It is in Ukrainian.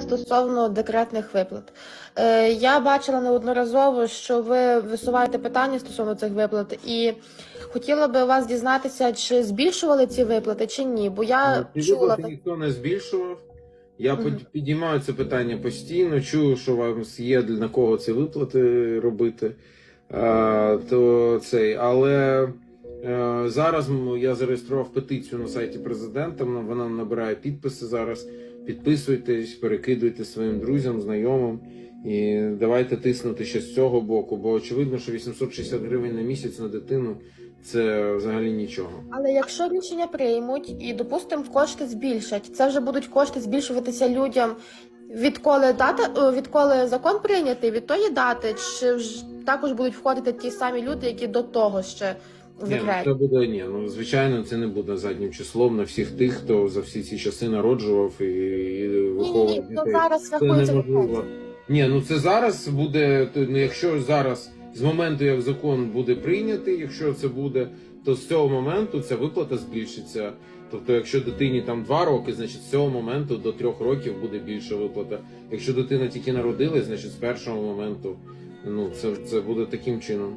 Стосовно декретних виплат, Е, я бачила неодноразово, що ви висуваєте питання стосовно цих виплат, і хотіла би вас дізнатися, чи збільшували ці виплати, чи ні. Бо я Ці чула виплати ніхто не збільшував. Я Мгм. під- підіймаю це питання постійно, чую, що вам є для на кого ці виплати робити. А, то цей, але е, зараз я зареєстрував петицію на сайті президента. Вона набирає підписи зараз. Підписуйтесь, перекидуйте своїм друзям, знайомим. І давайте тиснути ще з цього боку, бо очевидно, що 860 гривень на місяць на дитину це взагалі нічого. Але якщо рішення приймуть і, допустимо, кошти збільшать, це вже будуть кошти збільшуватися людям. Відколи дата, е, відколи закон прийнятий, від тої дати, чи також будуть входити ті самі люди, які до того ще Ні, ну, це буде ні. Ну звичайно, це не буде заднім числом на всіх тих, хто за всі ці часи народжував і, і Ні, ні, ні, дітей. зараз Це неможливо. Ні, ну це зараз буде. Ну, якщо зараз з моменту, як закон буде прийнятий, якщо це буде, то з цього моменту ця виплата збільшиться. Тобто, якщо дитині там два роки, значить з цього моменту до трьох років буде більша виплата. Якщо дитина тільки народилась, значить з першого моменту ну це, це буде таким чином.